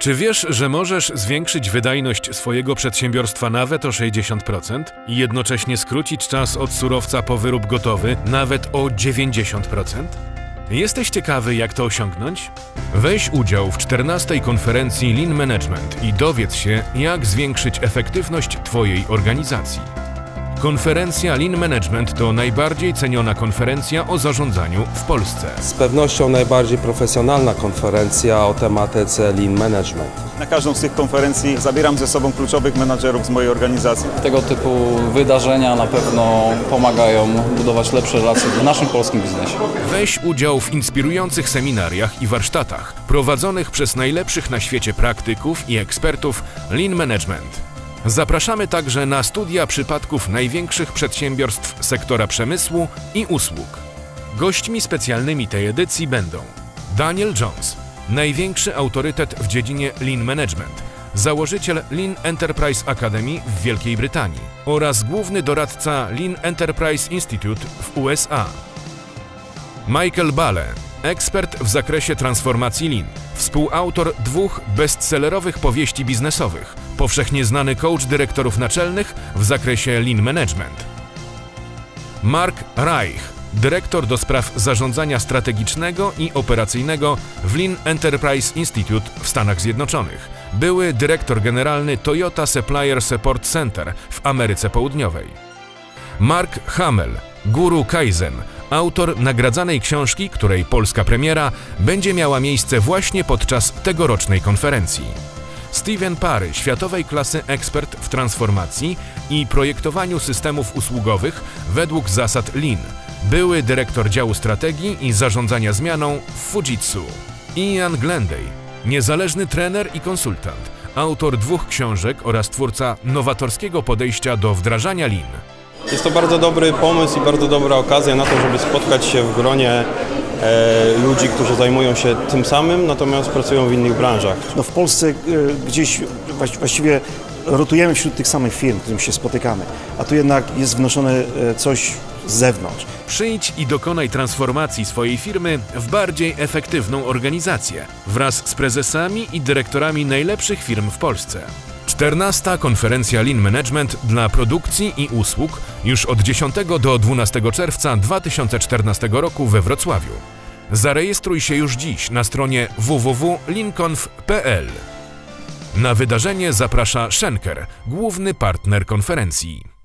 Czy wiesz, że możesz zwiększyć wydajność swojego przedsiębiorstwa nawet o 60% i jednocześnie skrócić czas od surowca po wyrób gotowy nawet o 90%? Jesteś ciekawy, jak to osiągnąć? Weź udział w 14. konferencji Lean Management i dowiedz się, jak zwiększyć efektywność Twojej organizacji. Konferencja Lean Management to najbardziej ceniona konferencja o zarządzaniu w Polsce. Z pewnością najbardziej profesjonalna konferencja o tematyce Lean Management. Na każdą z tych konferencji zabieram ze sobą kluczowych menadżerów z mojej organizacji. Tego typu wydarzenia na pewno pomagają budować lepsze relacje w naszym polskim biznesie. Weź udział w inspirujących seminariach i warsztatach prowadzonych przez najlepszych na świecie praktyków i ekspertów Lean Management. Zapraszamy także na studia przypadków największych przedsiębiorstw sektora przemysłu i usług. Gośćmi specjalnymi tej edycji będą Daniel Jones, największy autorytet w dziedzinie Lean Management, założyciel Lean Enterprise Academy w Wielkiej Brytanii oraz główny doradca Lean Enterprise Institute w USA. Michael Bale, ekspert w zakresie transformacji Lean, współautor dwóch bestsellerowych powieści biznesowych, powszechnie znany coach dyrektorów naczelnych w zakresie Lean Management. Mark Reich, dyrektor do spraw zarządzania strategicznego i operacyjnego w Lean Enterprise Institute w Stanach Zjednoczonych, były dyrektor generalny Toyota Supplier Support Center w Ameryce Południowej. Mark Hamel, guru Kaizen, autor nagradzanej książki, której polska premiera będzie miała miejsce właśnie podczas tegorocznej konferencji. Steven Parry, światowej klasy ekspert w transformacji i projektowaniu systemów usługowych według zasad Lean, były dyrektor działu strategii i zarządzania zmianą w Fujitsu. Ian Glenday, niezależny trener i konsultant, autor dwóch książek oraz twórca nowatorskiego podejścia do wdrażania Lean. Jest to bardzo dobry pomysł i bardzo dobra okazja na to, żeby spotkać się w gronie e, ludzi, którzy zajmują się tym samym, natomiast pracują w innych branżach. No w Polsce e, gdzieś właś- właściwie rotujemy wśród tych samych firm, z którymi się spotykamy, a tu jednak jest wnoszone e, coś z zewnątrz. Przyjdź i dokonaj transformacji swojej firmy w bardziej efektywną organizację wraz z prezesami i dyrektorami najlepszych firm w Polsce. 14. konferencja Lean Management dla produkcji i usług już od 10 do 12 czerwca 2014 roku we Wrocławiu. Zarejestruj się już dziś na stronie www.linconf.pl. Na wydarzenie zaprasza Schenker, główny partner konferencji.